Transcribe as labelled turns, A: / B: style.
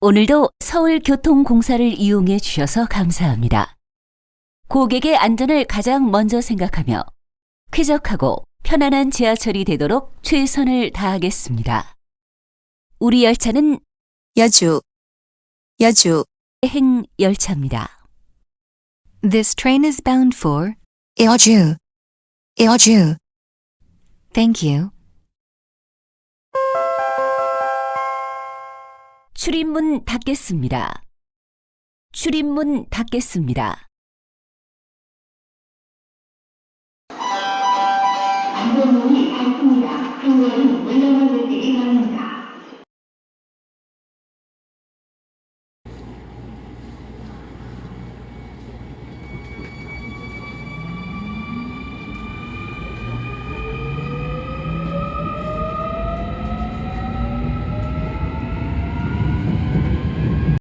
A: 오늘도 서울교통공사를 이용해 주셔서 감사합니다. 고객의 안전을 가장 먼저 생각하며 쾌적하고 편안한 지하철이 되도록 최선을 다하겠습니다. 우리 열차는
B: 여주, 여주,
A: 행 열차입니다.
C: This train is bound for.
B: 여주, 여주.
C: Thank you.
A: 출입문 닫겠습니다. 출입문 닫겠습니다.